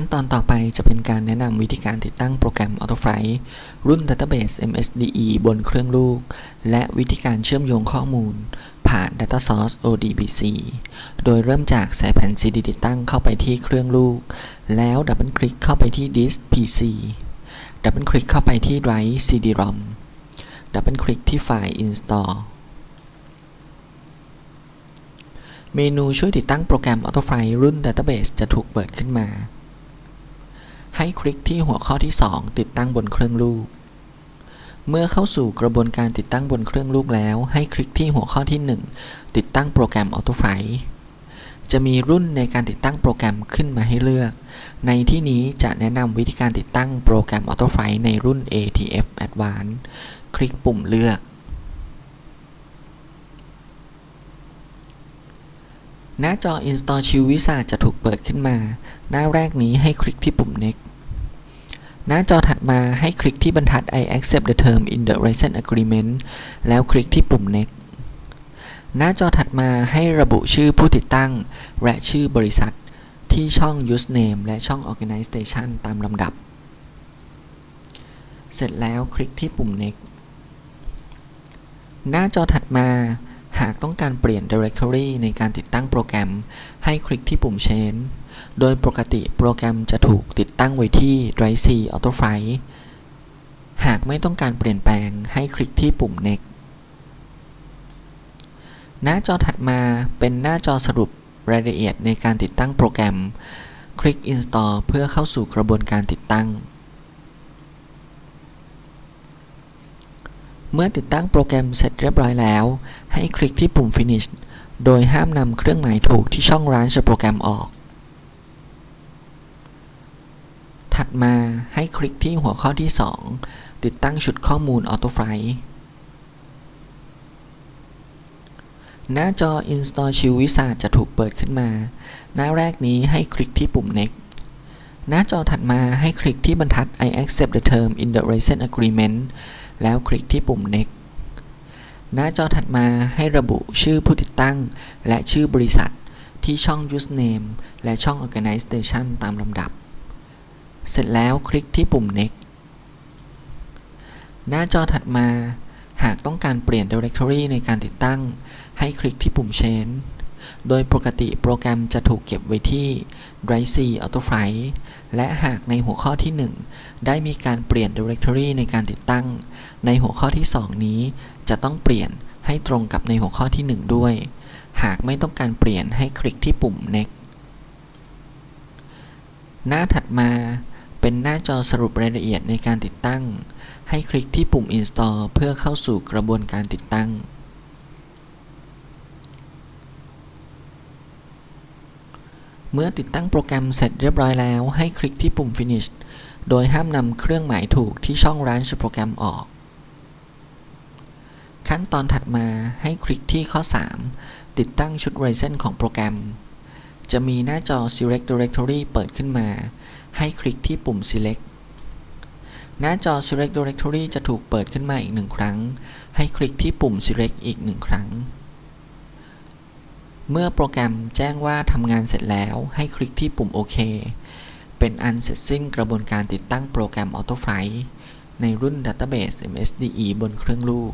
ขั้นตอนต่อไปจะเป็นการแนะนำวิธีการติดตั้งโปรแกรม AutoFlight รุ่น Database MSDE บนเครื่องลูก และวิธีการเชื่อมโยงข้อมูล ผ่าน Data Source ODBC โดยเริ่มจากใส่แผ่น CD ติดตั้งเข้าไปที่เครื่องลูก แล้วดับเบิลคลิกเข้าไปที่ Disk PC ดับเบิลคลิกเข้าไปที่ Drive CD-ROM ดับเบิลคลิกที่ไฟล์ Install เมนูช่วยติดตั้งโปรแกรม AutoFlight รุ่น Database จะถูกเปิดขึ้นมา ให้คลิกที่หัวข้อที่ 2 ติดตั้งบนเครื่องลูก เมื่อเข้าสู่กระบวนการติดตั้งบนเครื่องลูกแล้ว ให้คลิกที่หัวข้อที่ 1 ติดตั้งโปรแกรม AutoFlight จะมีรุ่นในการติดตั้งโปรแกรมขึ้นมาให้เลือก ในที่นี้จะแนะนำวิธีการติดตั้งโปรแกรม AutoFlight ในรุ่น ATF Advanced คลิกปุ่มเลือก หน้าจอ Install Shield Wizard จะถูกเปิดขึ้นมา หน้าแรกนี้ให้คลิกที่ปุ่ม Next หน้าจอถัดมาให้คลิกที่บรรทัด I accept the term in the license agreement แล้วคลิกที่ปุ่ม Next หน้าจอถัดมาให้ระบุชื่อผู้ติดตั้ง และชื่อบริษัทที่ช่อง Username และช่อง Organization ตามลำดับ เสร็จแล้วคลิกที่ปุ่ม Next หน้าจอถัดมา หากต้องการเปลี่ยน Directory ในการติดตั้งโปรแกรม ให้คลิกที่ปุ่ม Change โดยปกติโปรแกรมจะถูกติดตั้งไว้ที่ Drive C AutoFlight หากไม่ต้องการเปลี่ยนแปลงให้คลิกที่ปุ่ม Next หน้าจอถัดมาเป็นหน้าจอสรุปรายละเอียดในการติดตั้งโปรแกรม คลิก Install เพื่อเข้าสู่กระบวนการติดตั้ง เมื่อติดตั้งโปรแกรมเสร็จเรียบร้อยแล้ว ให้คลิกที่ปุ่ม Finish โดยห้ามนำเครื่องหมายถูกที่ช่อง Launch โปรแกรมออก ถัดมาให้คลิกที่หัวข้อที่ 2 ติดตั้งชุดข้อมูล AutoFlight หน้าจอ Install Shield Wizard จะถูกเปิดขึ้นมา หน้าแรกนี้ให้คลิกที่ปุ่ม Next หน้าจอถัดมาให้คลิกที่บรรทัด I accept the term in the license agreement แล้วคลิกที่ปุ่ม Next หน้าจอถัดมาให้ระบุชื่อผู้ติดตั้ง และชื่อบริษัทที่ช่อง Username และช่อง Organization ตามลำดับ เสร็จแล้วคลิกที่ปุ่ม Next หน้าจอถัดมา หากต้องการเปลี่ยน Directory ในการติดตั้ง ให้คลิกที่ปุ่ม Change โดยปกติโปรแกรมจะถูกเก็บไว้ที่ Drive C AutoFlight และหากในหัวข้อที่ 1 ได้มีการเปลี่ยน Directory ในการติดตั้ง ในหัวข้อที่ 2 นี้จะต้องเปลี่ยนให้ตรงกับในหัวข้อที่ 1 ด้วย หากไม่ต้องการเปลี่ยนให้คลิกที่ปุ่ม Next หน้าถัดมาเป็นหน้าจอสรุปรายละเอียดในการติดตั้ง ให้คลิกที่ปุ่ม Install เพื่อเข้าสู่กระบวนการติดตั้ง เมื่อติดตั้งโปรแกรมเสร็จเรียบร้อยแล้ว ให้คลิกที่ปุ่ม Finish โดยห้ามนำเครื่องหมายถูกที่ช่อง Launch โปรแกรมออก ขั้นตอนถัดมาให้คลิกที่ข้อ 3 ติดตั้งชุด License ของโปรแกรม จะมีหน้าจอ Select Directory เปิดขึ้นมา ให้คลิกที่ปุ่ม Select หน้าจอ Select Directory จะถูกเปิดขึ้นมาอีกหนึ่งครั้ง ให้คลิกที่ปุ่ม Select อีกหนึ่งครั้ง เมื่อโปรแกรมแจ้งว่าทำงานเสร็จแล้วให้คลิกที่ปุ่มโอเคเป็นอันเสร็จสิ้นกระบวนการติดตั้งโปรแกรม AutoFlight ในรุ่น Database MSDE บนเครื่องลูก